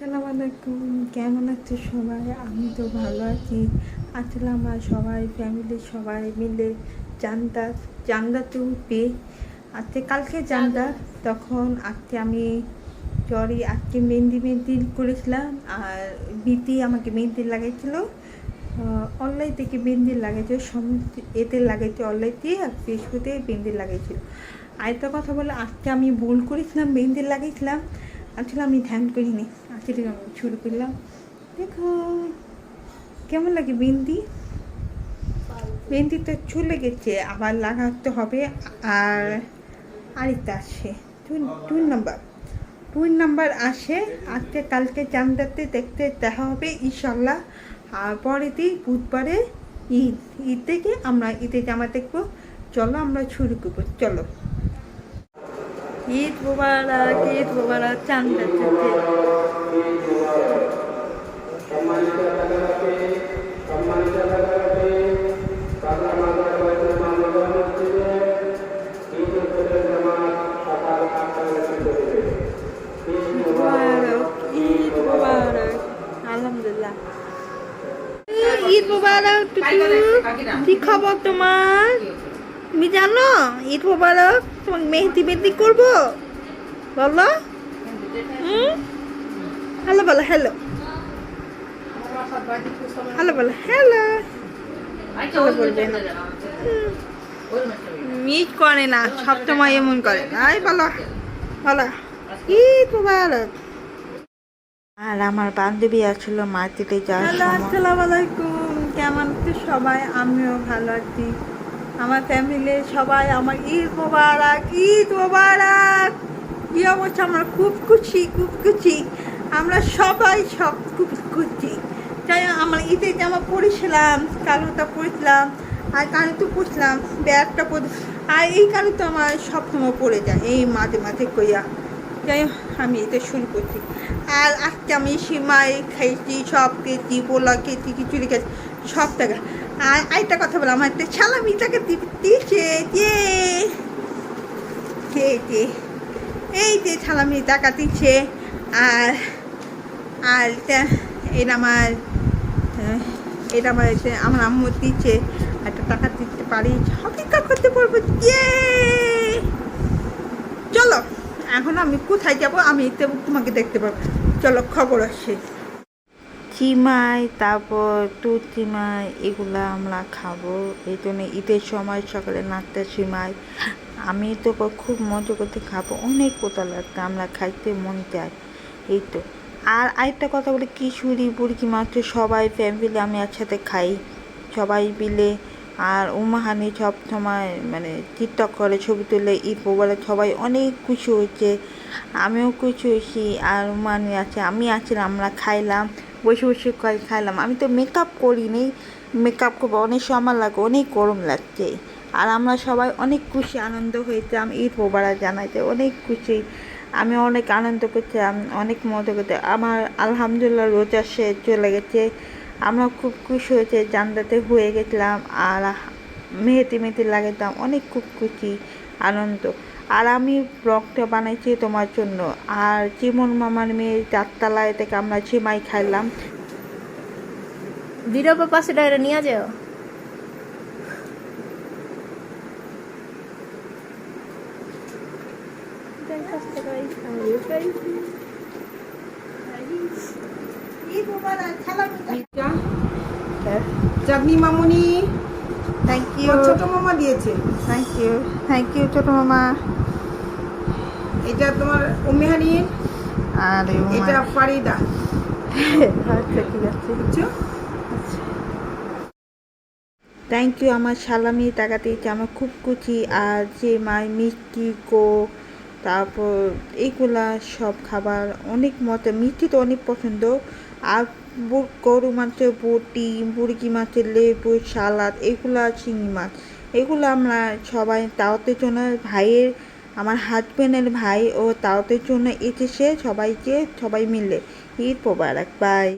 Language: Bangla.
আসসালামু আলাইকুম কেমন আছো সবাই? আমি তো ভালো আছি। আসলে আমরা সবাই ফ্যামিলির সবাই মিলে চান্দা চান্দাতে উঠবে। আজকে কালকে চান্দা তখন আজকে আমি চরি আজকে মেহেন্দি মেহেন্দি করেছিলাম আর বিতি আমাকে মেহেন্দি লাগাইছিল। অনলাইন থেকে মেহেন্দি লাগাইছে সমস্ত এতে লাগাইছে অনলাইন দিয়ে আর ফেসবুকে মেহেন্দি লাগাইছিল। আরেকটা কথা বলে আজকে আমি ভুল করেছিলাম মেহেন্দি লাগিয়েছিলাম আসলে আমি ধ্যান করিনি। আসলে শুরু করলাম। দেখো, কেমন লাগে বিন্দি তো চলে গেছে আবার লাগাতে হবে। আর আরেকটা আসে দুই নাম্বার। দুই নাম্বার আসে, আজকে কালকে চান্দাতে দেখতে দেখা হবে ইনশাল্লাহ আর পরের দিন বুধবারে ঈদ ঈদ থেকে আমরা, ঈদে জামা দেখব। চলো আমরা শুরু করব, চলো। ঈদ মোবারক ঈদ মোবারক মোবারক আলহামদুলিল্লাহ ঈদ মোবারক কি খবর তোমার তুমি জানো ঈদ মোবারক তোমার মেহেদি মেহেদি করব? বলো। হুম? হ্যালো বলো হ্যালো। হ্যালো বলো হ্যালো। হ্যালো বলবে মিট করে না সবসময় এমন করে। না এই বলো বলো। ঈদ মোবারক। আর আমার বান্ধবী আসছিল মার্কেটে যাওয়ার আসসালামু আলাইকুম। কেমন আছো সবাই? আমিও ভালো আছি। আমার ফ্যামিলির সবাই আমার ঈদ মোবারক ঈদ মোবারক। কি অবস্থা? আমরা খুব খুশি খুব খুশি। আমরা সবাই সব খুব খুশি। তাই আমরা ঈদের জামা পরেছিলাম কালোটা পরেছিলাম আর কানে তো পরছিলাম ব্যাগটা পরে আর এই কানে তো আমার সবসময় পড়ে যায়, এই মাঝে মাঝে কইয়া। যাই আমি এটা শুরু করছি। আর আজকে আমি সিমাই খাইছি, সব খেয়েছি পোলা খেয়েছি, খিচুড়ি খেয়েছি, সব টাকা। আরেকটা কথা বলো, আমার একটা সালামি টাকা দিয়েছে যে খেয়েছে এই যে সালামি টাকা দিচ্ছে আর আর এটা আমার এটা আমার আমার আম্মু দিচ্ছে একটা টাকা দিতে পারি। অপেক্ষা করতে পারব। যে চলো, এখন আমি কোথায় যাব? আমি তোমাকে দেখতে পাবো। চলো, খবর আসছে। চিমাই তারপর দুধ চিমাই এগুলা আমরা খাব। এই জন্য ঈদের সময় সকালে নাচতে চিমাই আমি তো খুব মজা করতে খাব। অনেক কোথা লাগতো আমরা খাইতে মন চায়। এই তো। আর আরেকটা কথা বলি, কিশোরী বুড়কি মাত্র সবাই ফ্যামিলি আমি একসাথে খাই। সবাই মিলে। আর উমাহানি সব সময় মানে টিকটক করে, ছবি তুলে, ঈদ মোবাইলে সবাই অনেক খুশি হয়েছে। আমিও খুশি হয়েছি। আর উমানি আছে, আমি আছিলাম আমরা খাইলাম। বসে বসে খাই- খাইলাম। আমি তো মেকআপ করিনি। মেকআপ করব, অনেক সময় লাগে, অনেক গরম লাগছে। আর আমরা সবাই অনেক খুশি, আনন্দ হয়েছিলাম ঈদ মোবারক জানাইতে, অনেক খুশি। আমি অনেক আনন্দ করছিলাম, অনেক মজা করতে। আমার আলহামদুলিল্লাহ রোজা সে চলে গেছে। আমরা খুব খুশি হয়েছে জান্দাতে হয়ে গেছিলাম। আর মেহেতি মেহেতি লাগাইতাম, অনেক খুব খুশি, আনন্দ। আর আমি ব্লগটা বানাইছি তোমার জন্য। আর চিমন মামার মেয়ে চারতলায় থেকে আমরা চিমাই খাইলাম। ভিডিও পর পাঁচশো নিয়ে যাও। চাঁদনি মামুনি। থ্যাংক ইউ ছোট মামা দিয়েছে। থ্যাংক ইউ থ্যাংক ইউ ছোটো মামা। এটা তোমার উমেহানির আর এটা ফারিদা। আচ্ছা ঠিক আছে। বুঝছ? থ্যাংক ইউ আমার সালামি টাকা দিয়েছে আমার খুব খুশি। আর যে মাই মিষ্টি কোক তারপর এইগুলা সব খাবার অনেক মতো মিষ্টি তো অনেক পছন্দ। আর গরু মাছের বটি, মুরগি মাছের লেবু, সালাদ, এগুলো চিংড়ি মাছ। এগুলো আমরা সবাই তাওতের জন্য ভাইয়ের, আমার হাজব্যান্ডের ভাই ও তাওতের জন্য এসেছে সবাইকে, সবাই মিলে। ঈদ মোবারক বাই